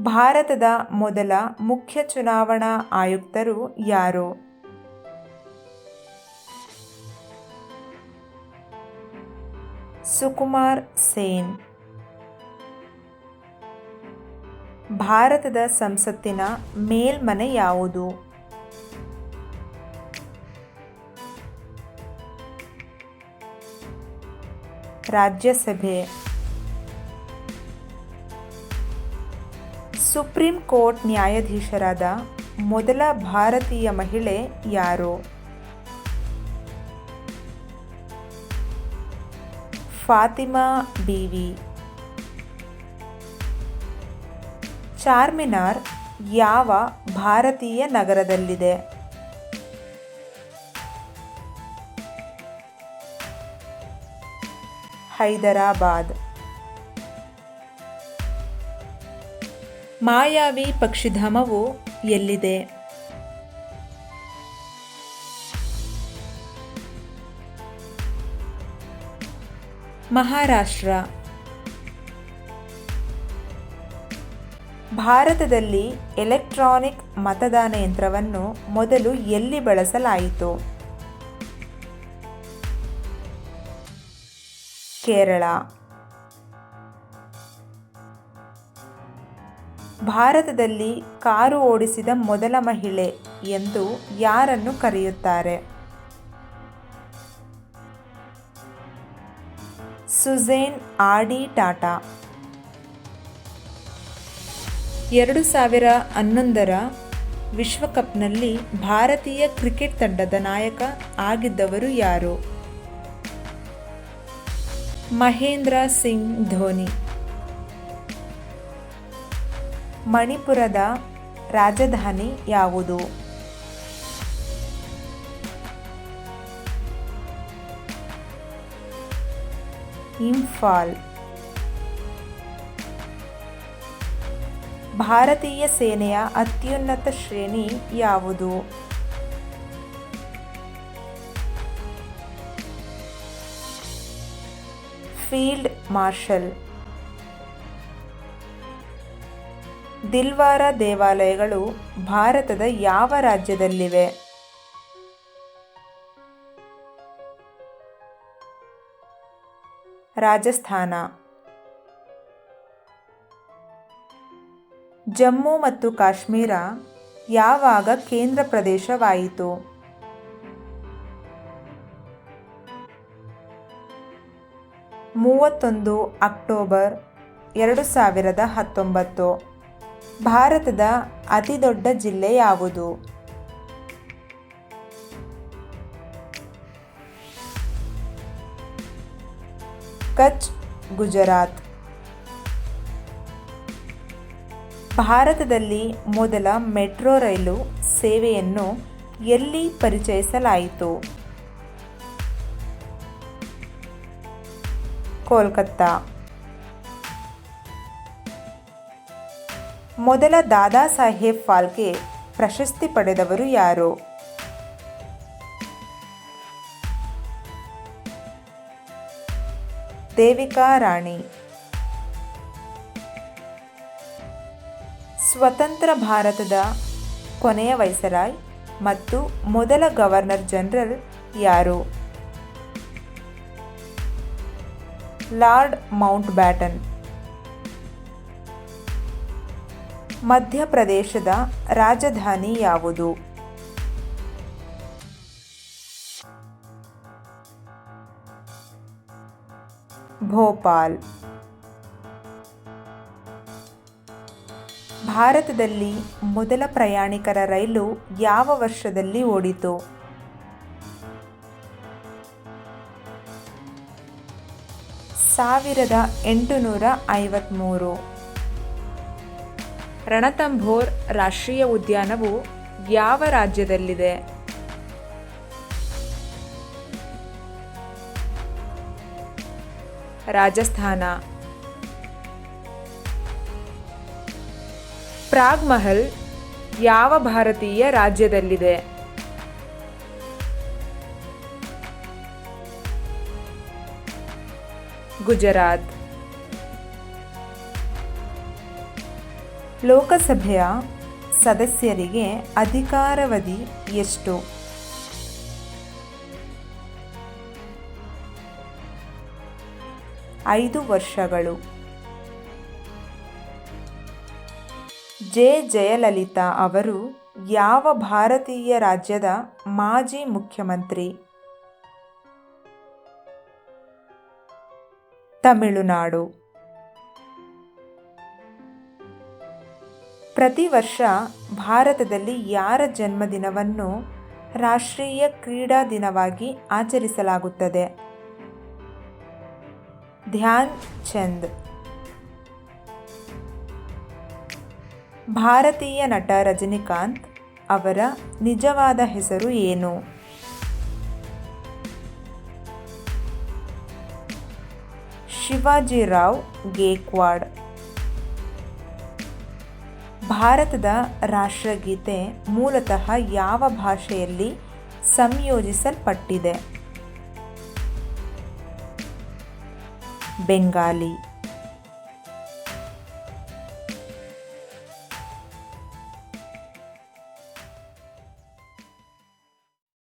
ಭಾರತದ ಮೊದಲ ಮುಖ್ಯ ಚುನಾವಣಾ ಆಯುಕ್ತರು ಯಾರು? ಸುಕುಮಾರ್ ಸೇನ್. ಭಾರತದ ಸಂಸತ್ತಿನ ಮೇಲ್ಮನೆ ಯಾವುದು? ರಾಜ್ಯಸಭೆ. ಸುಪ್ರೀಂ ಕೋರ್ಟ್ ನ್ಯಾಯಾಧೀಶರಾದ ಮೊದಲ ಭಾರತೀಯ ಮಹಿಳೆ ಯಾರು? ಫಾತಿಮಾ ಬೀವಿ. ಚಾರ್ಮಿನಾರ್ ಯಾವ ಭಾರತೀಯ ನಗರದಲ್ಲಿದೆ? ಹೈದರಾಬಾದ್. ಮಾಯಾವಿ ಪಕ್ಷಿಧಾಮವು ಎಲ್ಲಿದೆ? ಮಹಾರಾಷ್ಟ್ರ. ಭಾರತದಲ್ಲಿ ಎಲೆಕ್ಟ್ರಾನಿಕ್ ಮತದಾನ ಯಂತ್ರವನ್ನು ಮೊದಲು ಎಲ್ಲಿ ಬಳಸಲಾಯಿತು? ಕೇರಳ. ಭಾರತದಲ್ಲಿ ಕಾರು ಓಡಿಸಿದ ಮೊದಲ ಮಹಿಳೆ ಎಂದು ಯಾರನ್ನು ಕರೆಯುತ್ತಾರೆ? ಸುಜೇನ್ ಆಡಿ ಟಾಟಾ. ಎರಡು ಸಾವಿರ ಹನ್ನೊಂದರ ವಿಶ್ವಕಪ್ನಲ್ಲಿ ಭಾರತೀಯ ಕ್ರಿಕೆಟ್ ತಂಡದ ನಾಯಕ ಆಗಿದ್ದವರು ಯಾರು? ಮಹೇಂದ್ರ ಸಿಂಗ್ ಧೋನಿ. ಮಣಿಪುರದ ರಾಜಧಾನಿ ಯಾವುದು? ಇಂಫಾಲ್. ಭಾರತೀಯ ಸೇನೆಯ ಅತ್ಯುನ್ನತ ಶ್ರೇಣಿ ಯಾವುದು? Field marshal. ದಿಲ್ವಾರ ದೇವಾಲಯಗಳು ಭಾರತದ ಯಾವ ರಾಜ್ಯದಲ್ಲಿವೆ? ರಾಜಸ್ಥಾನ. ಜಮ್ಮು ಮತ್ತು ಕಾಶ್ಮೀರ ಯಾವಾಗ ಕೇಂದ್ರ ಪ್ರದೇಶವಾಯಿತು? ಮೂವತ್ತೊಂದು ಅಕ್ಟೋಬರ್ ಎರಡು ಸಾವಿರದ ಹತ್ತೊಂಬತ್ತು. ಭಾರತದ ಅತಿದೊಡ್ಡ ಜಿಲ್ಲೆ ಯಾವುದು? ಕಚ್ ಗುಜರಾತ್. ಭಾರತದಲ್ಲಿ ಮೊದಲ ಮೆಟ್ರೋ ರೈಲು ಸೇವೆಯನ್ನು ಎಲ್ಲಿ ಪರಿಚಯಿಸಲಾಯಿತು? ಕೋಲ್ಕತ್ತಾ. ಮೊದಲ ದಾದಾ ಸಾಹೇಬ್ ಫಾಲ್ಕೆ ಪ್ರಶಸ್ತಿ ಪಡೆದವರು ಯಾರು? ದೇವಿಕಾ ರಾಣಿ. ಸ್ವತಂತ್ರ ಭಾರತದ ಕೊನೆಯ ವೈಸರಾಯ್ ಮತ್ತು ಮೊದಲ ಗವರ್ನರ್ ಜನರಲ್ ಯಾರು? ಲಾರ್ಡ್ ಮೌಂಟ್ ಬ್ಯಾಟನ್ ಮಧ್ಯಪ್ರದೇಶದ ರಾಜಧಾನಿ ಯಾವುದು? ಭೋಪಾಲ್. ಭಾರತದಲ್ಲಿ ಮೊದಲ ಪ್ರಯಾಣಿಕರ ರೈಲು ಯಾವ ವರ್ಷದಲ್ಲಿ ಓಡಿತು? ಸಾವಿರದ ಎಂಟುನೂರ ಐವತ್ತ್ಮೂರು ರಣತಂಬೋರ್ ರಾಷ್ಟ್ರೀಯ ಉದ್ಯಾನವು ಯಾವ ರಾಜ್ಯದಲ್ಲಿದೆ? ರಾಜಸ್ಥಾನ. ಪ್ರಾಗ್ ಮಹಲ್ ಯಾವ ಭಾರತೀಯ ರಾಜ್ಯದಲ್ಲಿದೆ? ಗುಜರಾತ್. ಲೋಕಸಭೆಯ ಸದಸ್ಯರಿಗೆ ಅಧಿಕಾರಾವಧಿ ಎಷ್ಟು? ಐದು ವರ್ಷಗಳು. ಜೆ. ಜಯಲಲಿತಾ ಅವರು ಯಾವ ಭಾರತೀಯ ರಾಜ್ಯದ ಮಾಜಿ ಮುಖ್ಯಮಂತ್ರಿ? ತಮಿಳುನಾಡು. ಪ್ರತಿ ವರ್ಷ ಭಾರತದಲ್ಲಿ ಯಾರ ಜನ್ಮದಿನವನ್ನು ರಾಷ್ಟ್ರೀಯ ಕ್ರೀಡಾ ದಿನವಾಗಿ ಆಚರಿಸಲಾಗುತ್ತದೆ? ಧ್ಯಾನ್ ಚಂದ್. ಭಾರತೀಯ ನಟ ರಜನಿಕಾಂತ್ ಅವರ ನಿಜವಾದ ಹೆಸರು ಏನು? ಶಿವಾಜಿರಾವ್ ಗೇಕ್ವಾಡ್. ಭಾರತದ ರಾಷ್ಟ್ರಗೀತೆ ಮೂಲತಃ ಯಾವ ಭಾಷೆಯಲ್ಲಿ ಸಂಯೋಜಿಸಲ್ಪಟ್ಟಿದೆ? ಬೆಂಗಾಲಿ